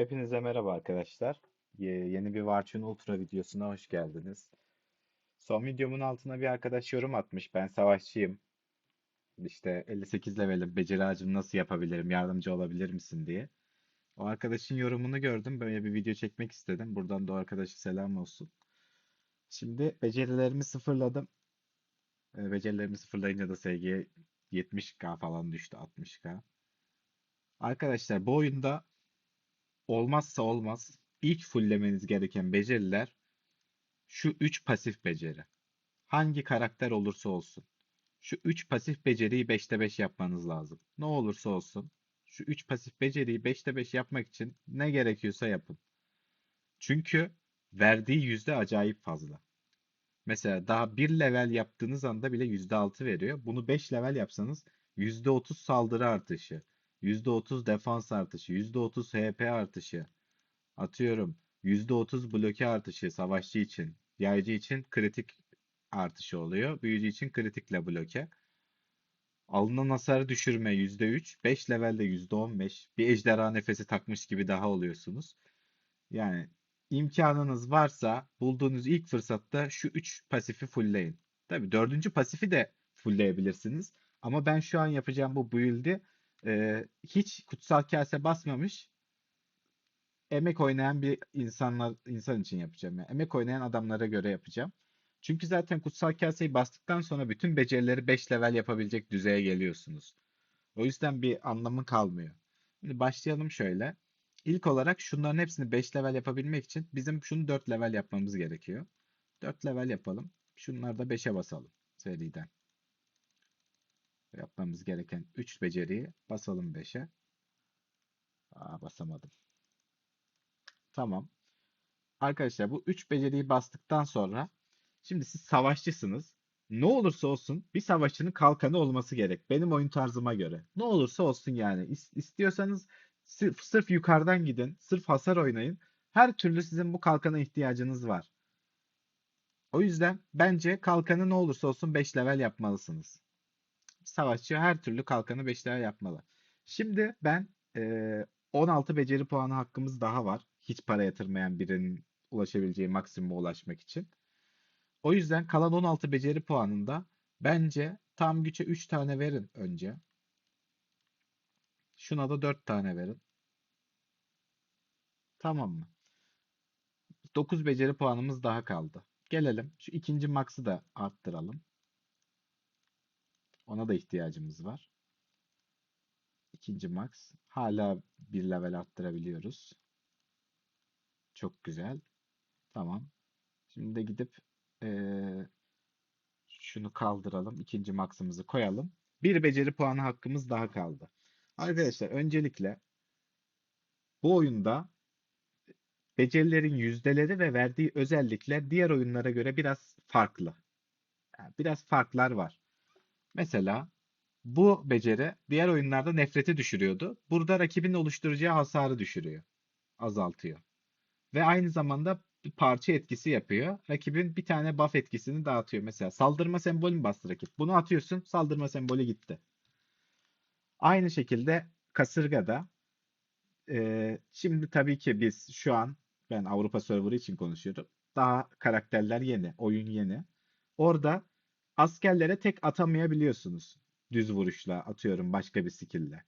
Hepinize merhaba arkadaşlar. Ye- Yeni bir Varçın Ultra videosuna hoş geldiniz. Son videomun altına bir arkadaş yorum atmış. Ben savaşçıyım. İşte 58 levelim. Beceri ağacını nasıl yapabilirim? Yardımcı olabilir misin diye. O arkadaşın yorumunu gördüm. Böyle bir video çekmek istedim. Buradan da o arkadaşa selam olsun. Şimdi becerilerimi sıfırladım. E, Becerilerimi sıfırlayınca da SG 70k falan düştü 60k. Arkadaşlar bu oyunda olmazsa olmaz ilk fulllemeniz gereken beceriler şu 3 pasif beceri. Hangi karakter olursa olsun. Şu 3 pasif beceriyi 5'te 5 yapmanız lazım. Ne olursa olsun. Şu 3 pasif beceriyi 5'te 5 yapmak için ne gerekiyorsa yapın. Çünkü verdiği yüzde acayip fazla. Mesela daha 1 level yaptığınız anda bile %6 veriyor. Bunu 5 level yapsanız %30 saldırı artışı, %30 defans artışı, %30 HP artışı. Atıyorum %30 bloke artışı savaşçı için. Yaycı için kritik artışı oluyor. Büyücü için kritikle bloke. Alınan hasarı düşürme %3. 5 levelde %15. Bir ejderha nefesi takmış gibi daha oluyorsunuz. Yani imkanınız varsa bulduğunuz ilk fırsatta şu 3 pasifi fullleyin. Tabii dördüncü pasifi de fullleyebilirsiniz. Ama ben şu an yapacağım bu build'i e, hiç kutsal kase basmamış emek oynayan bir insanlar insan için yapacağım. Yani emek oynayan adamlara göre yapacağım. Çünkü zaten kutsal kaseyi bastıktan sonra bütün becerileri 5 level yapabilecek düzeye geliyorsunuz. O yüzden bir anlamı kalmıyor. Şimdi başlayalım şöyle. İlk olarak şunların hepsini 5 level yapabilmek için bizim şunu 4 level yapmamız gerekiyor. 4 level yapalım. Şunları da 5'e basalım seriden. Yapmamız gereken 3 beceriyi basalım 5'e. Aa basamadım. Tamam. Arkadaşlar bu 3 beceriyi bastıktan sonra şimdi siz savaşçısınız. Ne olursa olsun bir savaşçının kalkanı olması gerek. Benim oyun tarzıma göre. Ne olursa olsun yani. İs- İstiyorsanız sırf, sırf yukarıdan gidin. Sırf hasar oynayın. Her türlü sizin bu kalkana ihtiyacınız var. O yüzden bence kalkanı ne olursa olsun 5 level yapmalısınız. Savaşçı her türlü kalkanı 5 level yapmalı. Şimdi ben eee 16 beceri puanı hakkımız daha var. Hiç para yatırmayan birinin ulaşabileceği maksimuma ulaşmak için. O yüzden kalan 16 beceri puanında bence tam güce 3 tane verin önce. Şuna da 4 tane verin. Tamam mı? 9 beceri puanımız daha kaldı. Gelelim. Şu ikinci max'ı da arttıralım. Ona da ihtiyacımız var. İkinci max. Hala bir level arttırabiliyoruz. Çok güzel. Tamam. Şimdi de gidip eee, şunu kaldıralım. İkinci max'ımızı koyalım. Bir beceri puanı hakkımız daha kaldı. Arkadaşlar öncelikle bu oyunda becerilerin yüzdeleri ve verdiği özellikler diğer oyunlara göre biraz farklı. Yani biraz farklar var. Mesela bu beceri diğer oyunlarda nefreti düşürüyordu. Burada rakibin oluşturacağı hasarı düşürüyor. Azaltıyor. Ve aynı zamanda bir parça etkisi yapıyor. Rakibin bir tane buff etkisini dağıtıyor. Mesela saldırma sembolü mü bastı rakip? Bunu atıyorsun, saldırma sembolü gitti. Aynı şekilde kasırgada e, şimdi tabii ki biz şu an ben Avrupa serverı için konuşuyorum. Daha karakterler yeni, oyun yeni. Orada askerlere tek atamayabiliyorsunuz. Düz vuruşla atıyorum başka bir skill'le.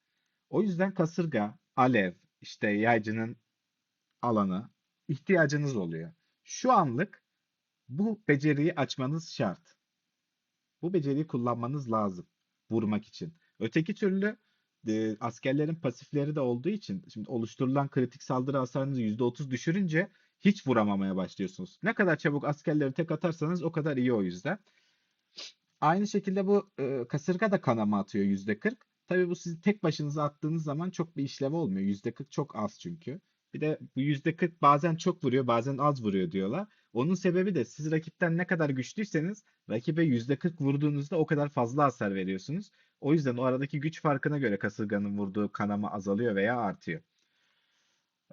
O yüzden kasırga, alev, işte yaycının alanı ihtiyacınız oluyor. Şu anlık bu beceriyi açmanız şart. Bu beceriyi kullanmanız lazım vurmak için. Öteki türlü e, askerlerin pasifleri de olduğu için şimdi oluşturulan kritik saldırı hasarınızı %30 düşürünce hiç vuramamaya başlıyorsunuz. Ne kadar çabuk askerleri tek atarsanız o kadar iyi o yüzden. Aynı şekilde bu e, kasırga da kanama atıyor %40. Tabii bu siz tek başınıza attığınız zaman çok bir işlev olmuyor. %40 çok az çünkü. Bir de bu %40 bazen çok vuruyor, bazen az vuruyor diyorlar. Onun sebebi de siz rakipten ne kadar güçlüyseniz rakibe %40 vurduğunuzda o kadar fazla hasar veriyorsunuz. O yüzden o aradaki güç farkına göre kasırganın vurduğu kanama azalıyor veya artıyor.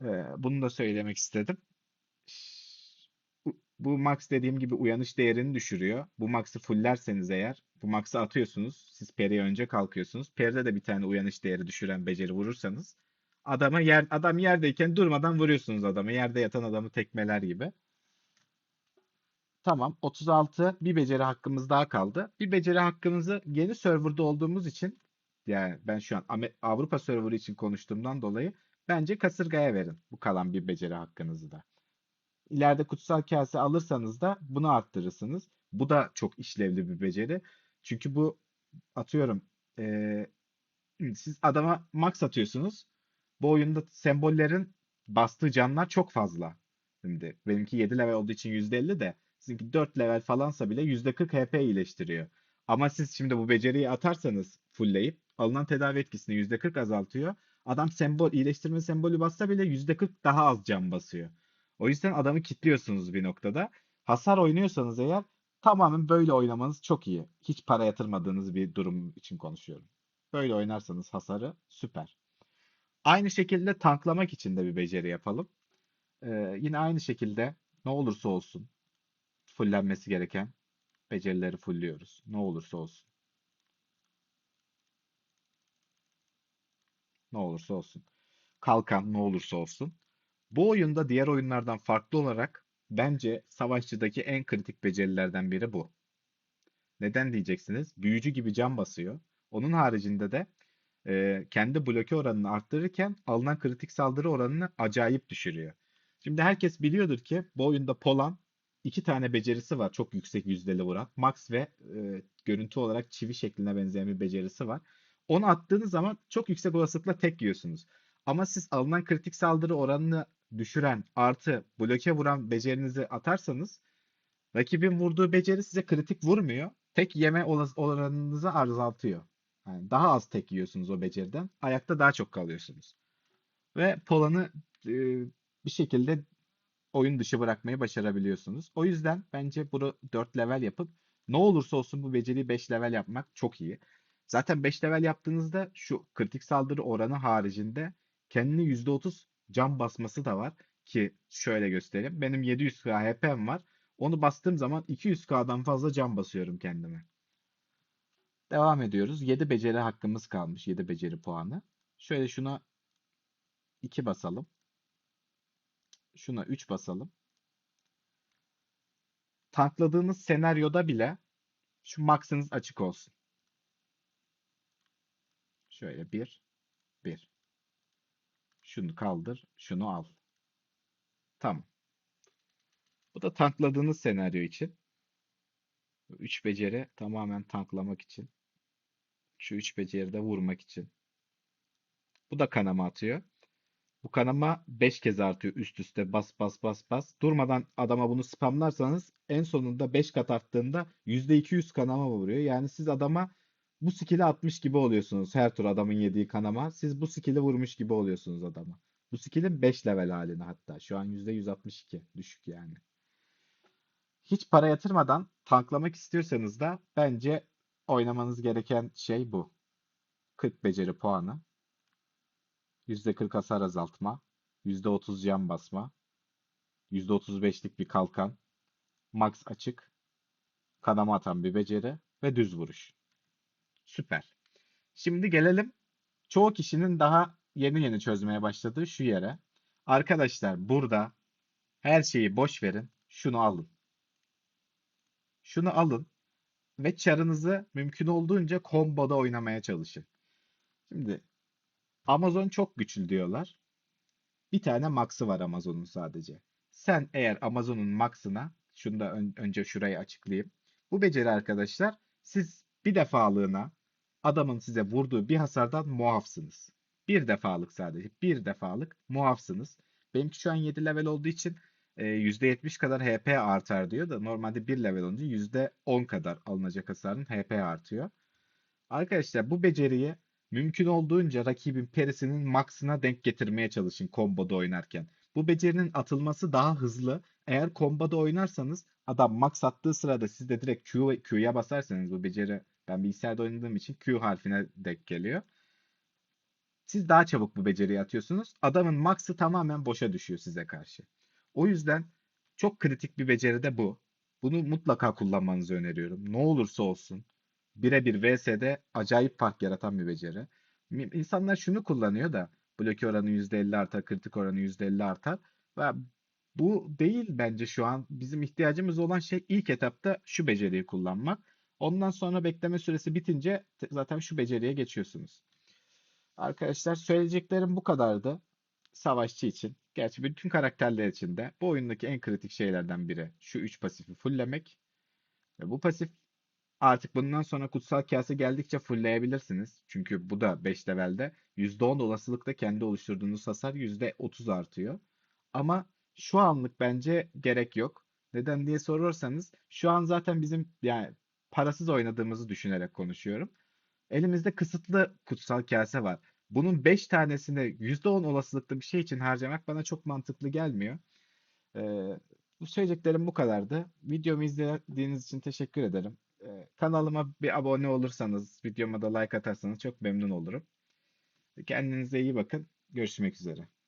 Ee, bunu da söylemek istedim. Bu, max dediğim gibi uyanış değerini düşürüyor. Bu max'ı fullerseniz eğer bu max'ı atıyorsunuz. Siz periye önce kalkıyorsunuz. Peride de bir tane uyanış değeri düşüren beceri vurursanız Adama yer adam yerdeyken durmadan vuruyorsunuz adamı. Yerde yatan adamı tekmeler gibi. Tamam 36 bir beceri hakkımız daha kaldı. Bir beceri hakkımızı yeni serverda olduğumuz için yani ben şu an Avrupa serverı için konuştuğumdan dolayı bence kasırgaya verin bu kalan bir beceri hakkınızı da. İleride kutsal kase alırsanız da bunu arttırırsınız. Bu da çok işlevli bir beceri. Çünkü bu atıyorum eee, siz adama max atıyorsunuz. Bu oyunda sembollerin bastığı canlar çok fazla. Şimdi benimki 7 level olduğu için %50 de sizinki 4 level falansa bile %40 HP iyileştiriyor. Ama siz şimdi bu beceriyi atarsanız fullleyip alınan tedavi etkisini %40 azaltıyor. Adam sembol iyileştirme sembolü bassa bile %40 daha az can basıyor. O yüzden adamı kilitliyorsunuz bir noktada. Hasar oynuyorsanız eğer tamamen böyle oynamanız çok iyi. Hiç para yatırmadığınız bir durum için konuşuyorum. Böyle oynarsanız hasarı süper. Aynı şekilde tanklamak için de bir beceri yapalım. Ee, yine aynı şekilde ne olursa olsun fullenmesi gereken becerileri fullliyoruz. Ne olursa olsun. Ne olursa olsun. Kalkan ne olursa olsun. Bu oyunda diğer oyunlardan farklı olarak bence savaşçıdaki en kritik becerilerden biri bu. Neden diyeceksiniz? Büyücü gibi can basıyor. Onun haricinde de e, kendi bloke oranını arttırırken alınan kritik saldırı oranını acayip düşürüyor. Şimdi herkes biliyordur ki bu oyunda Polan iki tane becerisi var çok yüksek yüzdeli vuran. Max ve e, görüntü olarak çivi şekline benzeyen bir becerisi var. Onu attığınız zaman çok yüksek olasılıkla tek yiyorsunuz. Ama siz alınan kritik saldırı oranını düşüren artı bloke vuran becerinizi atarsanız rakibin vurduğu beceri size kritik vurmuyor. Tek yeme oranınızı azaltıyor. Yani daha az tek yiyorsunuz o beceriden. Ayakta daha çok kalıyorsunuz. Ve Polan'ı e, bir şekilde oyun dışı bırakmayı başarabiliyorsunuz. O yüzden bence bunu 4 level yapıp ne olursa olsun bu beceriyi 5 level yapmak çok iyi. Zaten 5 level yaptığınızda şu kritik saldırı oranı haricinde kendini %30 can basması da var ki şöyle göstereyim. Benim 700k HP'm var. Onu bastığım zaman 200k'dan fazla can basıyorum kendime. Devam ediyoruz. 7 beceri hakkımız kalmış. 7 beceri puanı. Şöyle şuna 2 basalım. Şuna 3 basalım. Tankladığınız senaryoda bile şu max'ınız açık olsun. Şöyle 1 1. Şunu kaldır, şunu al. Tamam. Bu da tankladığınız senaryo için. 3 beceri tamamen tanklamak için. Şu 3 beceri de vurmak için. Bu da kanama atıyor. Bu kanama 5 kez artıyor üst üste bas bas bas bas. Durmadan adama bunu spamlarsanız en sonunda 5 kat arttığında %200 kanama vuruyor. Yani siz adama bu skill'i atmış gibi oluyorsunuz. Her tur adamın yediği kanama. Siz bu skill'i vurmuş gibi oluyorsunuz adama. Bu skill'in 5 level halini hatta. Şu an %162. Düşük yani. Hiç para yatırmadan tanklamak istiyorsanız da bence oynamanız gereken şey bu. 40 beceri puanı. %40 hasar azaltma. %30 can basma. %35'lik bir kalkan. Max açık. Kanama atan bir beceri. Ve düz vuruş. Süper. Şimdi gelelim çoğu kişinin daha yeni yeni çözmeye başladığı şu yere. Arkadaşlar burada her şeyi boş verin. Şunu alın. Şunu alın ve çarınızı mümkün olduğunca komboda oynamaya çalışın. Şimdi Amazon çok güçlü diyorlar. Bir tane max'ı var Amazon'un sadece. Sen eğer Amazon'un max'ına şunu da ön- önce şurayı açıklayayım. Bu beceri arkadaşlar siz bir defalığına adamın size vurduğu bir hasardan muafsınız. Bir defalık sadece. Bir defalık muafsınız. Benimki şu an 7 level olduğu için e, %70 kadar HP artar diyor da normalde 1 level olunca %10 kadar alınacak hasarın HP artıyor. Arkadaşlar bu beceriyi mümkün olduğunca rakibin perisinin max'ına denk getirmeye çalışın komboda oynarken. Bu becerinin atılması daha hızlı. Eğer komboda oynarsanız adam max attığı sırada siz de direkt Q, Q'ya basarsanız bu beceri ben bilgisayarda oynadığım için Q harfine denk geliyor. Siz daha çabuk bu beceriyi atıyorsunuz. Adamın max'ı tamamen boşa düşüyor size karşı. O yüzden çok kritik bir beceri de bu. Bunu mutlaka kullanmanızı öneriyorum. Ne olursa olsun. Birebir VS'de acayip fark yaratan bir beceri. İnsanlar şunu kullanıyor da bloke oranı %50 artar, kritik oranı %50 artar. Ve bu değil bence şu an bizim ihtiyacımız olan şey ilk etapta şu beceriyi kullanmak. Ondan sonra bekleme süresi bitince te- zaten şu beceriye geçiyorsunuz. Arkadaşlar söyleyeceklerim bu kadardı. Savaşçı için. Gerçi bütün karakterler için de bu oyundaki en kritik şeylerden biri şu 3 pasifi fulllemek. Ve bu pasif artık bundan sonra kutsal kase geldikçe fullleyebilirsiniz. Çünkü bu da 5 levelde %10 olasılıkla kendi oluşturduğunuz hasar %30 artıyor. Ama şu anlık bence gerek yok. Neden diye sorarsanız şu an zaten bizim yani parasız oynadığımızı düşünerek konuşuyorum. Elimizde kısıtlı kutsal kase var. Bunun 5 tanesini %10 olasılıklı bir şey için harcamak bana çok mantıklı gelmiyor. Ee, söyleyeceklerim bu kadardı. Videomu izlediğiniz için teşekkür ederim. Ee, kanalıma bir abone olursanız, videoma da like atarsanız çok memnun olurum. Kendinize iyi bakın. Görüşmek üzere.